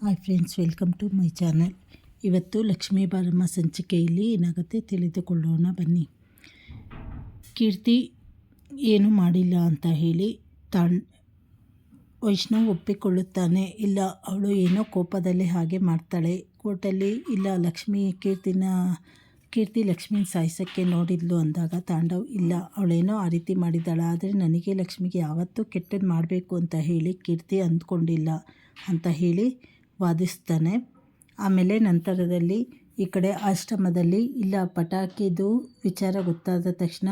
Hi friends welcome to my channel ಇವತ್ತು ಲಕ್ಷ್ಮೀ ಬಾರಮ್ಮ ಸಂಚಿಕೆಯಲ್ಲಿ ಏನಾಗುತ್ತೆ ತಿಳಿದುಕೊಳ್ಳೋಣ ಬನ್ನಿ. ಕೀರ್ತಿ ಏನು ಮಾಡಿಲ್ಲ ಅಂತ ಹೇಳಿ ತಾಣ್ ವೈಷ್ಣವ್ ಒಪ್ಪಿಕೊಳ್ಳುತ್ತಾನೆ. ಇಲ್ಲ, ಅವಳು ಏನೋ ಕೋಪದಲ್ಲಿ ಹಾಗೆ ಮಾಡ್ತಾಳೆ. ಕೋರ್ಟಲ್ಲಿ, ಇಲ್ಲ, ಲಕ್ಷ್ಮಿ ಕೀರ್ತಿನ, ಕೀರ್ತಿ ಲಕ್ಷ್ಮಿನ ಸಾಯಿಸೋಕ್ಕೆ ನೋಡಿದ್ಲು ಅಂದಾಗ ತಾಂಡವ್, ಇಲ್ಲ, ಅವಳೇನೋ ಆ ರೀತಿ ಮಾಡಿದ್ದಾಳೆ, ಆದರೆ ನನಗೆ ಲಕ್ಷ್ಮಿಗೆ ಯಾವತ್ತೂ ಕೆಟ್ಟದ್ದು ಮಾಡಬೇಕು ಅಂತ ಹೇಳಿ ಕೀರ್ತಿ ಅಂದ್ಕೊಂಡಿಲ್ಲ ಅಂತ ಹೇಳಿ ವಾದಿಸ್ತಾನೆ. ಆಮೇಲೆ ನಂತರದಲ್ಲಿ ಈ ಕಡೆ ಆಶ್ರಮದಲ್ಲಿ ಇಲ್ಲ, ಪಟಾಕಿದು ವಿಚಾರ ಗೊತ್ತಾದ ತಕ್ಷಣ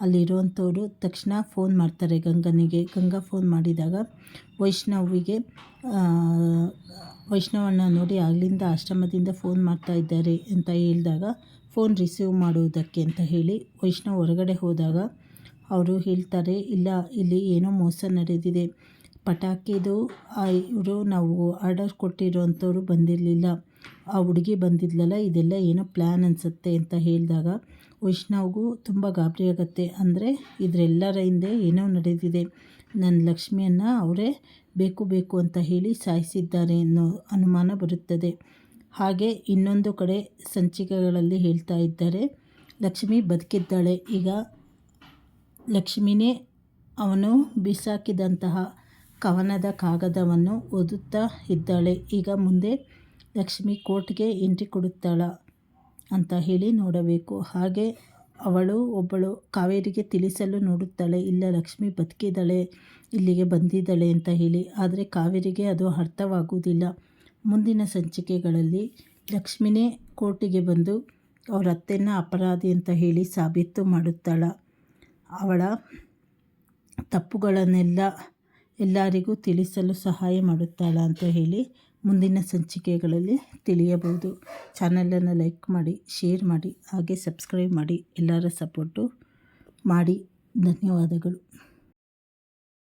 ಅಲ್ಲಿರುವಂಥವ್ರು ತಕ್ಷಣ ಫೋನ್ ಮಾಡ್ತಾರೆ ಗಂಗನಿಗೆ. ಗಂಗಾ ಫೋನ್ ಮಾಡಿದಾಗ ವೈಷ್ಣವಿಗೆ ವೈಷ್ಣವನ್ನ ನೋಡಿ ಅಲ್ಲಿಂದ ಆಶ್ರಮದಿಂದ ಫೋನ್ ಮಾಡ್ತಾ ಇದ್ದಾರೆ ಅಂತ ಹೇಳಿದಾಗ ಫೋನ್ ರಿಸೀವ್ ಮಾಡುವುದಕ್ಕೆ ಅಂತ ಹೇಳಿ ವೈಷ್ಣವ್ ಹೊರಗಡೆ ಹೋದಾಗ ಅವರು ಹೇಳ್ತಾರೆ, ಇಲ್ಲ, ಇಲ್ಲಿ ಏನೋ ಮೋಸ ನಡೆದಿದೆ. ಪಟಾಕಿದು ಇವರು ನಾವು ಆರ್ಡರ್ ಕೊಟ್ಟಿರೋವಂಥವ್ರು ಬಂದಿರಲಿಲ್ಲ. ಆ ಹುಡುಗಿ ಬಂದಿದ್ಲಲ್ಲ, ಇದೆಲ್ಲ ಏನೋ ಪ್ಲ್ಯಾನ್ ಅನಿಸುತ್ತೆ ಅಂತ ಹೇಳಿದಾಗ ವೈಷ್ಣವ್ಗೂ ತುಂಬ ಗಾಬರಿ ಆಗುತ್ತೆ. ಅಂದರೆ ಇದರೆಲ್ಲರ ಹಿಂದೆ ಏನೋ ನಡೆದಿದೆ. ನನ್ನ ಲಕ್ಷ್ಮಿಯನ್ನು ಅವರೇ ಬೇಕು ಬೇಕು ಅಂತ ಹೇಳಿ ಸಾಯಿಸಿದ್ದಾರೆ ಅನ್ನೋ ಅನುಮಾನ ಬರುತ್ತದೆ. ಹಾಗೆ ಇನ್ನೊಂದು ಕಡೆ ಸಂಚಿಕೆಗಳಲ್ಲಿ ಹೇಳ್ತಾ ಇದ್ದಾರೆ, ಲಕ್ಷ್ಮಿ ಬದುಕಿದ್ದಾಳೆ. ಈಗ ಲಕ್ಷ್ಮಿನೇ ಅವನು ಬಿಸಾಕಿದಂತಹ ಕವನದ ಕಾಗದವನ್ನು ಓದುತ್ತಾ ಇದ್ದಾಳೆ. ಈಗ ಮುಂದೆ ಲಕ್ಷ್ಮಿ ಕೋರ್ಟ್ಗೆ ಎಂಟ್ರಿ ಕೊಡುತ್ತಾಳ ಅಂತ ಹೇಳಿ ನೋಡಬೇಕು. ಹಾಗೆ ಅವಳು ಒಬ್ಬಳು ಕಾವೇರಿಗೆ ತಿಳಿಸಲು ನೋಡುತ್ತಾಳೆ. ಇಲ್ಲ, ಲಕ್ಷ್ಮಿ ಬದುಕಿದ್ದಾಳೆ, ಇಲ್ಲಿಗೆ ಬಂದಿದ್ದಾಳೆ ಅಂತ ಹೇಳಿ. ಆದರೆ ಕಾವೇರಿಗೆ ಅದು ಅರ್ಥವಾಗುವುದಿಲ್ಲ. ಮುಂದಿನ ಸಂಚಿಕೆಗಳಲ್ಲಿ ಲಕ್ಷ್ಮಿನೇ ಕೋರ್ಟಿಗೆ ಬಂದು ಅವರ ಅತ್ತೆನ ಅಪರಾಧಿ ಅಂತ ಹೇಳಿ ಸಾಬೀತು ಮಾಡುತ್ತಾಳ. ಅವಳ ತಪ್ಪುಗಳನ್ನೆಲ್ಲ ಎಲ್ಲರಿಗೂ ತಿಳಿಸಲು ಸಹಾಯ ಮಾಡುತ್ತಾಳ ಅಂತ ಹೇಳಿ ಮುಂದಿನ ಸಂಚಿಕೆಗಳಲ್ಲಿ ತಿಳಿಯಬಹುದು. ಚಾನಲನ್ನು ಲೈಕ್ ಮಾಡಿ, ಶೇರ್ ಮಾಡಿ, ಹಾಗೆ ಸಬ್ಸ್ಕ್ರೈಬ್ ಮಾಡಿ. ಎಲ್ಲರ ಸಪೋರ್ಟು ಮಾಡಿ. ಧನ್ಯವಾದಗಳು.